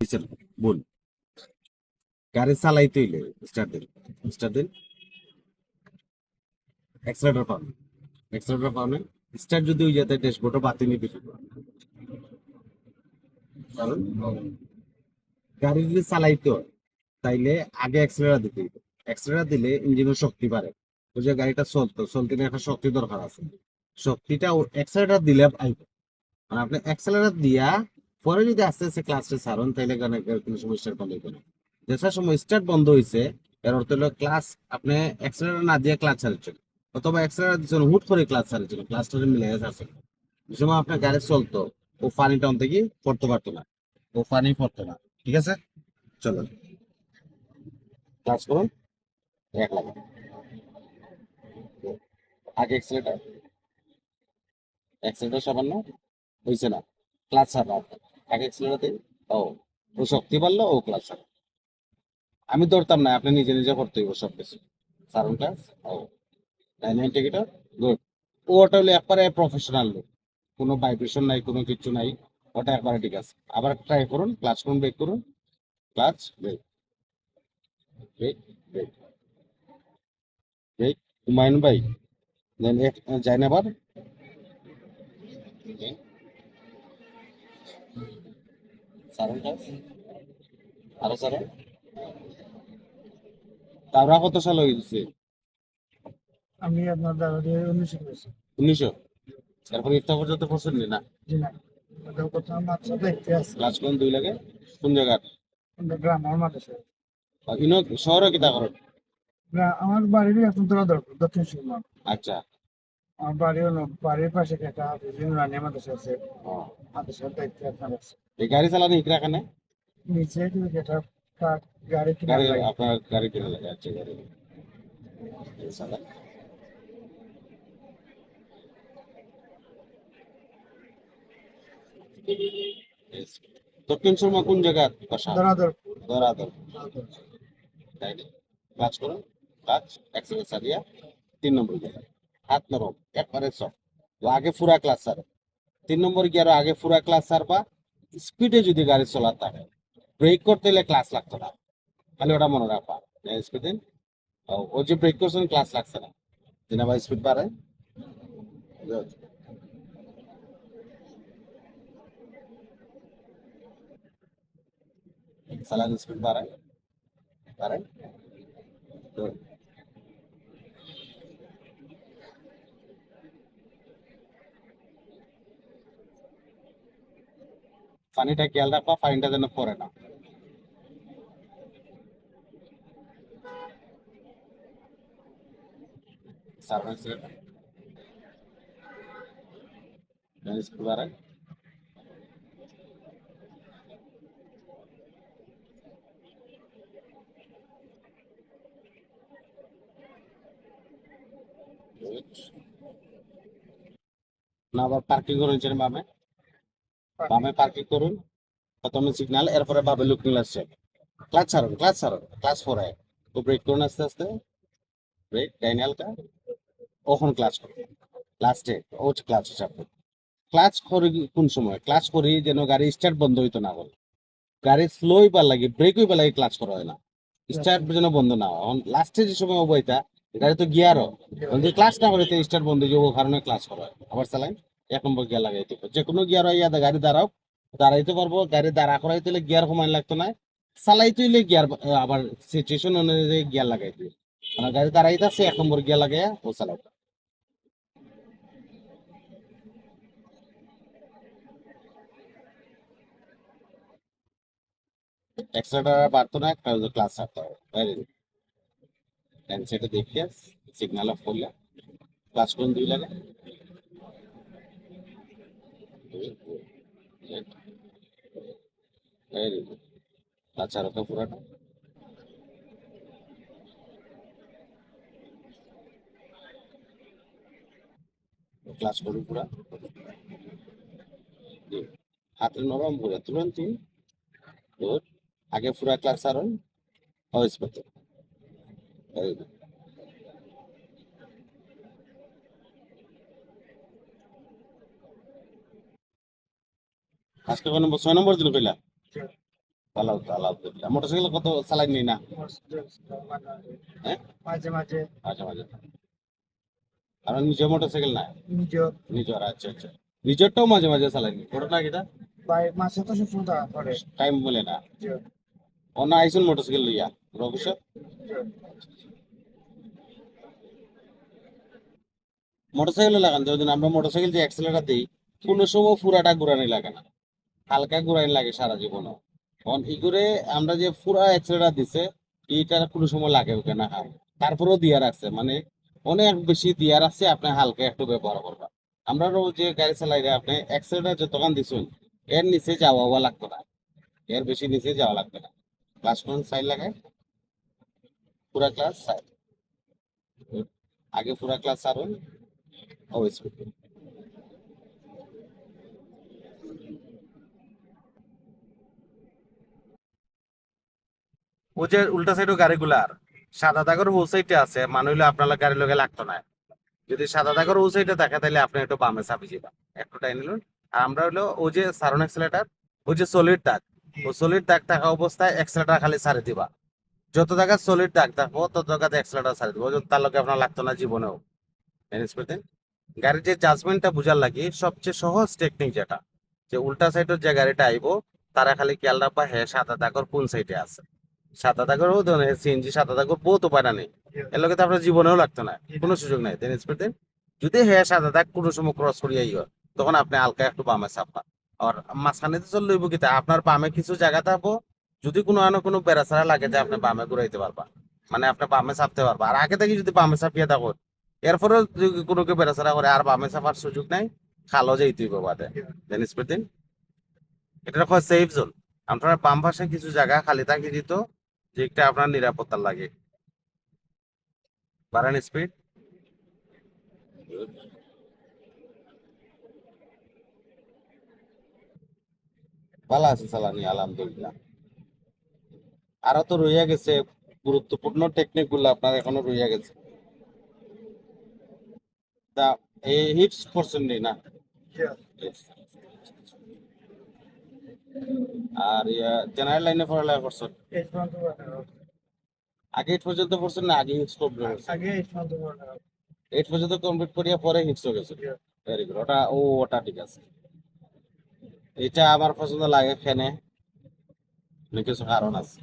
দিছেন বল গাড়ি চালাইতে হইলে স্টার্ট দিন স্টার্ট দিন। পাবেন পাবেন স্টার্ট যদি হয়ে যেতে ড্যাশবোর্ডও নিতে কারণ গাড়ি যদি চালাইতে তাইলে আগে এক্সেলেটার দিতে হইবে। দিলে ইঞ্জিনের শক্তি বাড়ে। ওই যে গাড়িটা চলতো, চলতে গেলে একটা শক্তি দরকার আছে। শক্তিটা এক্সেলেটার দিলে আইবে। আর আপনি এক্সেলেটার দিয়া পরে যদি আস্তে আস্তে ক্লাসটা ছাড়ুন, তাহলে কোনো বন্ধ হইবে না যেসার সময় স্টার্ট বন্ধ হয়েছে, এর অর্থ হলো ক্লাস আপনি এক্সেলেটার না দিয়ে ক্লাস ছাড়ছেন অথবা এক্সেলেটার দিচ্ছেন হুট করে ক্লাস ছাড়ছেন ক্লাসটা মিলে গেছে যে সময় আপনার গাড়ি চলতো, ও পানি টান থেকে পড়তে পারতো না। ও পানি পড়তো না। ঠিক আছে? চলো ক্লাস করুন। এক আগে এক্সেলেটার এক্সেলেটার সামান্য হয়েছে না। ক্লাস ছাড়া। আগে এক্সেলেটার দিন ও ও শক্তি বাড়লো ও ক্লাস আমি ধরতাম না, আপনি নিজে নিজে করতে হইব সব কিছু সারুন ক্লাস ও। নাইন টিকিটার গুড ও ওটা হলো একবারে প্রফেশনাল লোক। কোনো ভাইব্রেশন নাই, কোনো কিছু নাই। ওটা একবারে ঠিক আছে। আবার ট্রাই করুন ক্লাস করুন ব্রেক করুন। Class break break break break Humayun ভাই। দেন যাই না আবার সারুন ক্লাস আরও সারুন তারপরে কত সাল হয়েছে আমি আপনার দাদা দিয়ে উনিশশো করেছি উনিশশো? তারপরে ইফতা পর্যন্ত পছন্দ না? জি না। কোথাও মাত্র দেখতে আছে। ক্লাস কোন দুই লাগে? কোন জায়গার? গ্রাম আমার মাদ্রাসা ইনো শহরে কিতা করেন আমার বাড়িরই এখন তোরা দরকার দক্ষিণ সুরমা। আচ্ছা। আমার বাড়ি হলো বাড়ির পাশে একটা হাফিজ রানী মাদ্রাসা আছে। ও, মাদ্রাসার দায়িত্ব আপনার আছে। এই গাড়ি চালানো ইকরা নিচে যেটা গাড়ি কিনা গাড়ি লাগে আপনার গাড়ি কিনে লাগে। আচ্ছা গাড়ি দক্ষিণ কোন জায়গা বাসা? ধরাধর দরাদর। তাই না? কাজ করুন। কাজ এক্সারসাইজ সারিয়া তিন নম্বর গিয়ার হাত নরম একবারে আগে পুরা ক্লাস সারে। তিন নম্বর গিয়ার আগে পুরা ক্লাস সারবা? স্পিডে যদি গাড়ি চলাতে থাকে ব্রেক করতে হলে ক্লাস লাগতো না। খালি ওটা মনে রাখবা। স্পিডে ও যে ব্রেক করছেন ক্লাস লাগছে না। দিন আবার স্পিড বাড়ে Good. চালান স্পিড বাড়ায়। বাড়ায় পানিটা খেয়াল রাখবা পানিটা যেন পড়ে না। আবার পার্কিং করুন ছেড়ে বামে পার্কিং করুন, প্রথমে সিগন্যাল এরপরে বাবে লুকিং গ্লাস চেক ক্লাস ছাড়ুন ক্লাস ছাড়ুন ক্লাস ফোর আয় তো ব্রেক করুন আস্তে আস্তে। ব্রেক ডাইন হালকা ওখন ক্লাস করুন লাস্টে ও ক্লাস হিসাব করুন। ক্লাচ করি কোন সময়? ক্লাচ করি যেন গাড়ি স্টার্ট বন্ধ হইতো না বলে। গাড়ি স্লো হইবার লাগে ব্রেক হইবার লাগে ক্লাচ করা হয় না। স্টার্ট যেন বন্ধ না হয়। লাস্টে যে সময় অবৈতা গাড়ি তো গিয়ারও ক্লাস না করে স্টার্ট বন্ধ হয়ে যাব কারণে ক্লাস করা হয়। আবার চালাই এক নম্বর গিয়ার লাগাইতে হবে। যে কোনো গিয়ার ইয়া গাড়ি দাঁড়াও, দাঁড়াইতে পারব, গাড়ি দাঁড়া করাইতে হলে গিয়ার কমাই লাগতো না চালাইতে হইলে গিয়ার, আবার সিচুয়েশন অনুযায়ী গিয়ার লাগাইতে হবে। মানে গাড়ি দাঁড়াইতে আছে এক নম্বর গিয়ার লাগাইয়া ও চালাও এক্সট্রা বাড়তো না, একটা ক্লাস ছাড়তে হবে বাইরে দেখিয়ে সিগন্যাল অফ করলে ক্লাস কোন দুই লাগে ভেরি গুড পুরাটা ক্লাস করুন পুরা। জি। হাতে নরম করে গুড আগে পুরা ক্লাস হাউস করতে ভেরি আজকে নম্বর ছয় নম্বর দিন কইলা? আলহামদুলিল্লাহ মোটরসাইকেল কত চালাই নি না? হ্যাঁ? মাঝে মাঝে। মাঝে মাঝে। আর মোটরসাইকেল না? নিজের। নিজের আচ্ছা আচ্ছা। নিজেরটাও মাঝে মাঝে চালাইনি ঘটনা কিটা মাসে তো সব সুবিধা টাইম বলে না। অন্য আইসুন মোটরসাইকেল লইয়া রবিশ জি। মোটরসাইকেল লাগান যদি আমরা মোটরসাইকেল যে অ্যাক্সেলেটার দিই কোনো সময় পুরাটা ঘুরানি লাগে না। হালকা ঘুরানি লাগে সারা জীবনও। কারণ ইগুরে আমরা যে পুরা অ্যাক্সেলেটার দিছে এইটা কোনো সময় লাগে ওকে না হাল তারপরেও দিয়া রাখছে মানে অনেক বেশি দিয়া রাখছে, আপনি হালকা একটু ব্যবহার করবা। আমরা যে গাড়ি চালাই আপনি অ্যাক্সেলেটার যে দোকান দিছুন, এর নিচে যাওয়া হওয়া লাগতো না। এর বেশি নিচে যাওয়া লাগবে না। ক্লাস কোন সাইড লাগায় পুরা ক্লাস সাইড আগে পুরা ক্লাস সারুন ও স্পিড ও যে উল্টা সাইডও গাড়িগুলার, সাদা দাগের ও সাইডে আছে মানে আপনার গাড়ি লগে লাগতো না। যদি সাদা দাগের ও সাইডে তাহলে আপনি একটু বামে একটু টাইম নিলেন আর আমরা হলো যে সারন এক্সেলেটার যে সলিড দাগ, ও সলিড দাগ থাকা অবস্থায় এক্সেলেটার খালি ছাড়ে দিবা। যত জায়গা সলিড দাগ থাকব, তত জায়গাতে এক্সেলেটার ছাড়ে দিব তার লগে আপনার লাগতো না জীবনেও। ম্যানেজ করতেন গাড়ির যে জাজমেন্টটা বুঝার লাগে, সবচেয়ে সহজ টেকনিক যেটা, যে উল্টা সাইডের যে গাড়িটা আইবো, তারা খালি খেয়াল রাখবা হ্যাঁ সাদা দাগর কোন সাইডে আছে। সাদা দাগরও সিএনজি সাদা দাগর বহুত উপায় নেই। এর তো আপনার জীবনেও লাগতো না, কোনো সুযোগ নাই। দেন যদি হ্যাঁ সাদা দাগ কোনো সময় ক্রস তখন আপনি একটু বামে চাপবা আর মাঝখানে তো আপনার বামে কিছু জায়গা থাকব যদি কোনো আনো কোনো বেড়াছাড়া লাগে যে আপনি বামে ঘুরাইতে পারবা। মানে আপনি বামে চাপতে পারবা। আর আগে থেকে যদি বামে চাপিয়ে থাকো, এরপরেও কোনো কেউ বেড়াছাড়া করে, আর বামে চাপার সুযোগ নাই খালো যেই বাদে। দেন এটা সেফ জোন আপনার বাম পাশে কিছু জায়গা খালি থাকে দিত যেটা আপনার নিরাপত্তার লাগে। বাড়ান স্পিড ভালো আছে চালানি আলহামদুলিল্লাহ। আরও তো রইয়া গেছে গুরুত্বপূর্ণ টেকনিকগুলো আপনার এখনও রইয়া গেছে। তা এই হিপস করছেন নি. আর জেনারেল লাইনে পড়ালেখা করছেন? এই আগে এইট পর্যন্ত পড়ছো না? আগে হিটস কমপ্লিট আগে। এইট পর্যন্ত কমপ্লিট করিয়া পরে হিটস হয়ে গেছে? ভেরি গুড ওটা ও ওটা ঠিক আছে। এটা আমার পছন্দ লাগে ফ্যানে কিছু কারণ আছে।